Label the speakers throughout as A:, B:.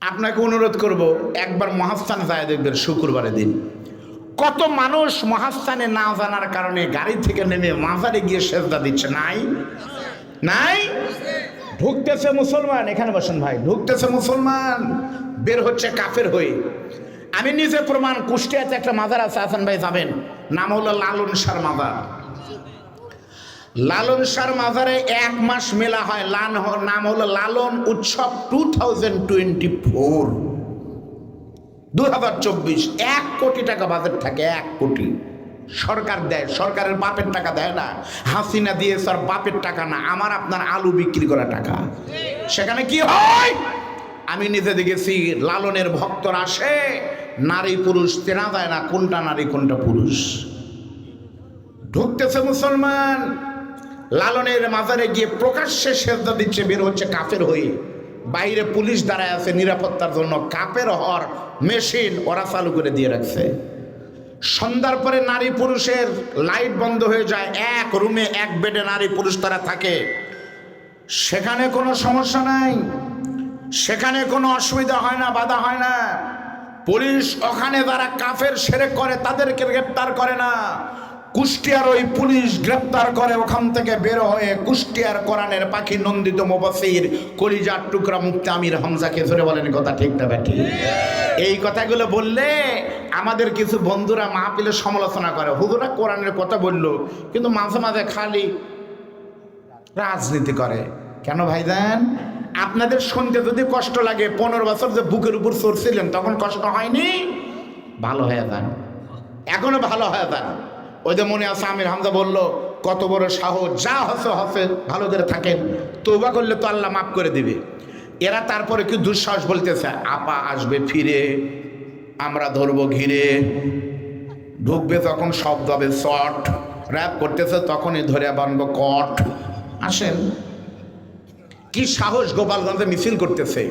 A: আপনাকে অনুরোধ করব, একবার মহাস্থানে যায় দেখবেন শুক্রবারের দিন। কত মানুষ মহাস্থানে না জানার কারণে গাড়ি থেকে নেমে মাজারে গিয়ে সেজদা দিচ্ছে? নাই। নাই? ঢুকতেছে মুসলমান। এখানে বসেন ভাই, ঢুকতেছে মুসলমান। বের হচ্ছে কাফের হয়ে। আমি নিজে প্রমাণ, কুষ্টিয়াতে একটা মাজার আছে আসান ভাই যাবেন। নাম হলো লালন সার মাজার। লালন সার মাজারে এক মাস মেলা হয়। লান নাম হলো লালন উৎসব টু থাউজেন্ড টোয়েন্টি ফোর দু হাজার চব্বিশ, এক কোটি টাকা বাজেট থাকে, এক কোটি। সরকার দেয়, সরকারের বাপের টাকা দেয় না। হাসিনা দিয়ে স্যার বাপের টাকা না, আমার আপনার আলু বিক্রি করা টাকা। সেখানে কি হয়? আমি নিজে দেখেছি, লালনের ভক্তরা আসে, নারী পুরুষ চেনা যায় না কোনটা নারী, কোনটা পুরুষ। ঢুকতেছে মুসলমান। লালনের মাজারে গিয়ে প্রকাশ্যে সেজদা দিচ্ছে, বের হচ্ছে কাফের হয়ে। বাইরে পুলিশ দাঁড়ায় আছে, নিরাপত্তার জন্য কাপের হর মেশিন ওরা চালু করে দিয়ে রাখছে। সন্ধ্যার পরে নারী পুরুষের লাইট বন্ধ হয়ে যায়, এক রুমে এক বেডে নারী পুরুষ তারা থাকে। সেখানে কোনো সমস্যা নাই, সেখানে কোনো অসুবিধা হয় না, বাধা হয় না। পুলিশ ওখানে যারা কাফের সেরে করে, তাদেরকে গ্রেপ্তার করে না। কুষ্টিয়ার ওই পুলিশ গ্রেপ্তার করে ওখান থেকে বের হয়ে কুষ্টিয়ার কোরআনের পাখি নন্দিত মোবাসির কলিজার টুকরা মুক্তি আমির হামজাকে ধরে বলেন, কথা ঠিক না ব্যাটি এই কথাগুলো বললে আমাদের কিছু বন্ধুরা মাহপিলে সমালোচনা করে। হুজুরা কোরআনের কথা বলল, কিন্তু মাঝে মাঝে খালি রাজনীতি করে। কেন ভাই ভাইজান আপনাদের শুনতে যদি কষ্ট লাগে, পনেরো বছর যে বুকের উপর চড়ছিলেন, তখন কষ্ট হয়নি? ভালো হয়ে যান। এখনও ভালো হয়ে যান। ওই যে মনে আছে আমির হামজা বলল, কত বড় সাহস, যা হসে হসে, ভালো করে থাকেন। তৌবা করলে তো আল্লাহ মাফ করে দিবে। এরা তারপরে কি দুঃসাহস বলতেছে, আপা আসবে ফিরে, আমরা ধরবো ঘিরে। ঢুকবে তখন শব্দ হবে শট র্যাপ করতেছে তখনই ধরে বানবো কট। আসেন। কি সাহস গোপালগঞ্জে মিছিল করতেছে।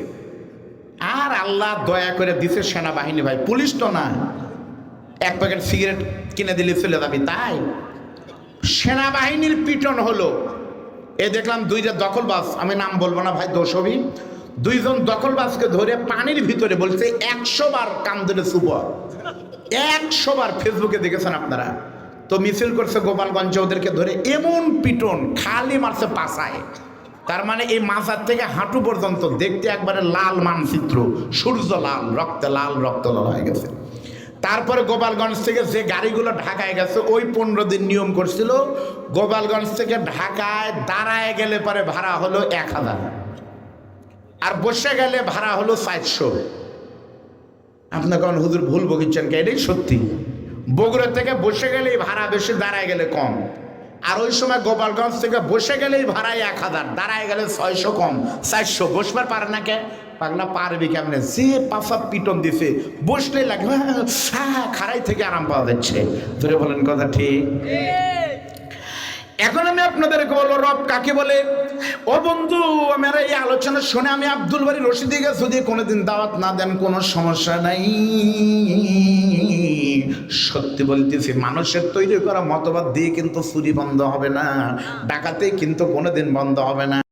A: আর আল্লাহ দয়া করে দিছে সেনাবাহিনী ভাই, পুলিশ তো না এক প্যাকেট সিগারেট কিনে দিলে, চলে যাবি। তাই? সেনাবাহিনীর পিটন হলো। এ দেখলাম দুইটা দখলবাজ, আমি নাম বলব না ভাই দোষবি দুইজন দখলবাজকে ধরে পানির ভিতরে বলছে, একশো বার কান ধরে একশো বার ফেসবুকে দেখেছেন আপনারা? তো মিছিল করছে গোপালগঞ্জে, ওদেরকে ধরে এমন পিটন, খালি মারছে পাশায়। তার মানে এই মাথার থেকে হাঁটু পর্যন্ত দেখতে একবারে লাল মানচিত্র, সূর্য লাল, রক্তে লাল রক্ত লাল হয়ে গেছে। তারপরে গোপালগঞ্জ থেকে যে গাড়িগুলো ঢাকায় গেছে, ওই পনেরো দিন নিয়ম করছিল, গোপালগঞ্জ থেকে ঢাকায় দাঁড়ায় গেলে পরে ভাড়া হলো এক হাজার। আর বসে গেলে ভাড়া হলো চারশো। আপনাকে হুজুর ভুল বকিচ্ছেন কে? এটাই সত্যি। বগুড়া থেকে বসে গেলেই ভাড়া বেশি, দাঁড়ায় গেলে কম। আর ওই সময় গোপালগঞ্জ থেকে বসে গেলেই ভাড়ায় এক হাজার, দাঁড়ায় গেলে ছয়শো কম। চারশো, বসবার পারে না কে? পাগলা পারবি কেমনে? যে পাশা পিটন দিছে। বসলেই লাগে হ্যাঁ খাড়াই থেকে আরাম পাওয়া যাচ্ছে। ধরে বলেন কথা ঠিক? এখন আমি আপনাদেরকে বলব, রব কাকে বলে? ও বন্ধু, আমার এই আলোচনা শুনে আমি আব্দুল বাড়ি রশিদিকে যদি কোনোদিন দাওয়াত না দেন, কোনো সমস্যা নাই। সত্যি বলতেছি, মানুষের তৈরি করা মতবাদ দিয়ে কিন্তু চুরি বন্ধ হবে না। ডাকাতে কিন্তু কোনোদিন বন্ধ হবে না।